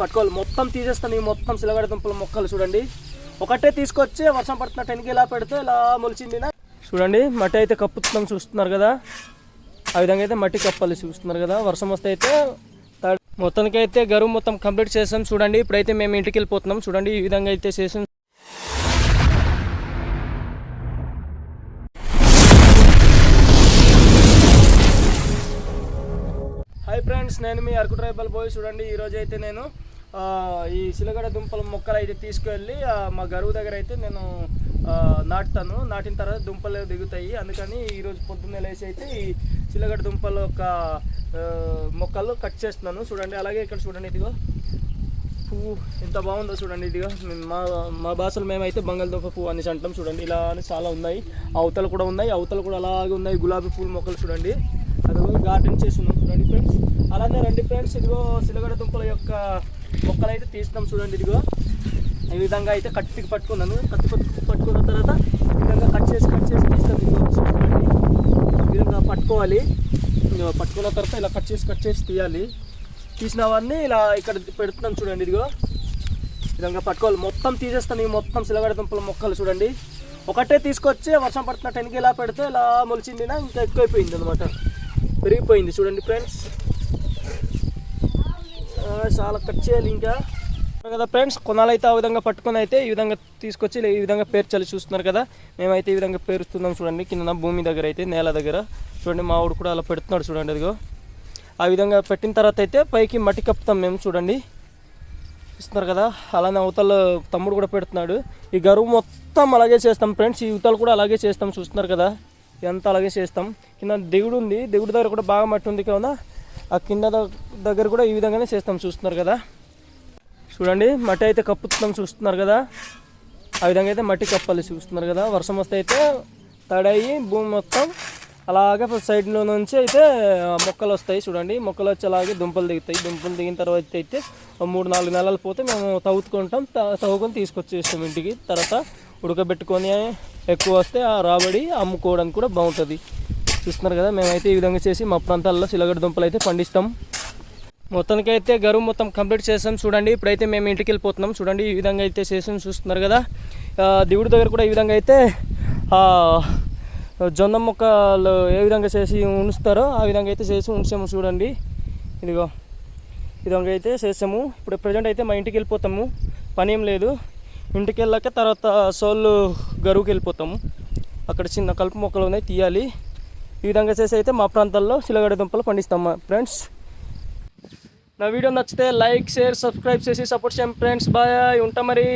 పట్టుకోవాలి. మొత్తం తీసేస్తాను ఈ మొత్తం సిలగడ దుంపల మొక్కలు చూడండి. ఒకటే తీసుకొచ్చి వర్షం పడుతున్న టెన్కి ఇలా పెడితే ఇలా మొలిచింది చూడండి మట్టి అయితే కప్పుతున్నాం చూస్తున్నారు కదా. ఆ విధంగా అయితే మట్టి కప్పాలి చూస్తున్నారు కదా. వర్షం వస్తే అయితే మొత్తానికి అయితే గరువు మొత్తం కంప్లీట్ చేసాం చూడండి. ఇప్పుడైతే మేము ఇంటికి వెళ్ళిపోతున్నాం చూడండి. ఈ విధంగా అయితే చేసాం. హాయ్ ఫ్రెండ్స్ నేను మీ అరకు ట్రైబల్ బాయ్ చూడండి. ఈరోజు అయితే నేను ఈ సిలగడ దుంపల మొక్కలు అయితే తీసుకువెళ్ళి మా గరువు దగ్గర అయితే నేను నాటుతాను. నాటిన తర్వాత దుంపలు దిగుతాయి. అందుకని ఈరోజు పొద్దున్నే లేచి అయితే ఈ సిలగడ దుంపల యొక్క మొక్కలు కట్ చేస్తున్నాను. చూడండి అలాగే ఇక్కడ చూడండి ఇదిగో. పువ్వు ఎంత బాగుందో చూడండి ఇదిగో. మేము- మా మా భాషలో మేమైతే బంగాళదుంప పువ్వు అనేసి అంటాం చూడండి. ఇలా అని చాలా ఉన్నాయి. అవతలు కూడా ఉన్నాయి. అవతలు కూడా అలాగే ఉన్నాయి గులాబీ పూల మొక్కలు చూడండి. అది గార్డెన్ చేసి ఉన్నాం చూడండి ఫ్రెండ్స్ అలానే రండి ఫ్రెండ్స్ ఇదిగో సిలగడ దుంపల యొక్క మొక్కలు అయితే తీస్తున్నాం చూడండి ఇదిగో. ఈ విధంగా అయితే కత్తికి పట్టుకున్నాను. కత్తి పట్టుకున్న తర్వాత ఈ విధంగా కట్ చేసి కట్ చేసి తీస్తాను ఇదిగో. చూడండి. ఈ విధంగా పట్టుకోవాలి. పట్టుకున్న తర్వాత ఇలా కట్ చేసి కట్ చేసి తీయాలి. తీసినవన్నీ ఇలా ఇక్కడ పెడుతున్నాం చూడండి ఇదిగో. విధంగా పట్టుకోవాలి. మొత్తం తీసేస్తాను ఈ మొత్తం సిలగడ దుంపల మొక్కలు చూడండి. ఒకటే తీసుకొచ్చి వర్షం పడుతున్న టెన్కి ఇలా పెడితే ఇలా మొలిచిందినా ఇంకా ఎక్కువైపోయింది అనమాట పెరిగిపోయింది చూడండి ఫ్రెండ్స్. చాలా కట్ చేయాలి ఇంకా. కదా ఫ్రెండ్స్ కొనాలైతే ఆ విధంగా పట్టుకొని అయితే ఈ విధంగా తీసుకొచ్చి ఈ విధంగా పేర్చాలి చూస్తున్నారు కదా. మేమైతే ఈ విధంగా పేరుస్తున్నాం చూడండి కింద భూమి దగ్గర అయితే నేల దగ్గర. చూడండి మా ఊడు కూడా అలా పెడుతున్నాడు చూడండి అదిగో. ఆ విధంగా పెట్టిన తర్వాత అయితే పైకి మట్టి కప్పుతాం మేము చూడండి. ఇస్తున్నారు కదా అలానే అవతల తమ్ముడు కూడా పెడుతున్నాడు. ఈ గరువు మొత్తం అలాగే చేస్తాం ఫ్రెండ్స్ ఈ యువతలు కూడా అలాగే చేస్తాం చూస్తున్నారు కదా. ఇదంతా అలాగే చేస్తాం. కింద దేవుడు ఉంది దేవుడి దగ్గర కూడా బాగా మట్టి ఉంది కావున ఆ కింద దగ్గర కూడా ఈ విధంగానే చేస్తాం చూస్తున్నారు కదా. చూడండి మట్టి అయితే కప్పుతున్నాం చూస్తున్నారు కదా. ఆ విధంగా అయితే మట్టి కప్పాలి చూస్తున్నారు కదా. వర్షం వస్తే అయితే తడయి భూమి మొత్తం అలాగే సైడ్లో నుంచి అయితే మొక్కలు వస్తాయి చూడండి. మొక్కలు వచ్చి అలాగే దుంపలు దిగుతాయి. దుంపలు దిగిన తర్వాత అయితే మూడు నాలుగు నెలలు పోతే మేము తవ్వుకుంటాం. తవ్వుకొని తీసుకొచ్చేస్తాం ఇంటికి. తర్వాత ఉడకబెట్టుకొని ఎక్కువ వస్తే ఆ రాబడి అమ్ముకోవడానికి కూడా బాగుంటుంది. చూస్తున్నారు కదా మేమైతే ఈ విధంగా చేసి మా ప్రాంతాల్లో సిలగడ దుంపలు అయితే పండిస్తాం. మొత్తానికి అయితే గరువు మొత్తం కంప్లీట్ చేసాం. చూడండి ఇప్పుడైతే మేము ఇంటికి వెళ్ళిపోతున్నాం. చూడండి ఈ విధంగా అయితే చేసాం చూస్తున్నారు కదా. దేవుడి దగ్గర కూడా ఈ విధంగా అయితే జొన్న మొక్కలు ఏ విధంగా చేసి ఉంచుతారో ఆ విధంగా అయితే చేసి ఉంచాము చూడండి. ఇదిగో ఈ విధంగా అయితే చేసాము. ఇప్పుడు ప్రజెంట్ అయితే మా ఇంటికి వెళ్ళిపోతాము. పని ఏం లేదు. ఇంటికి వెళ్ళాక తర్వాత సోళ్ళు గరువుకి వెళ్ళిపోతాము. అక్కడ చిన్న కలుపు మొక్కలు ఉన్నాయి తీయాలి. ఈ విధంగా చేసి అయితే మా ప్రాంతాల్లో సిలగడ దుంపలు పండిస్తాం ఫ్రెండ్స్. నా వీడియో నచ్చితే లైక్ షేర్ సబ్స్క్రైబ్ చేసి సపోర్ట్ చేయండి ఫ్రెండ్స్. బాయ్ ఉంటా మరి.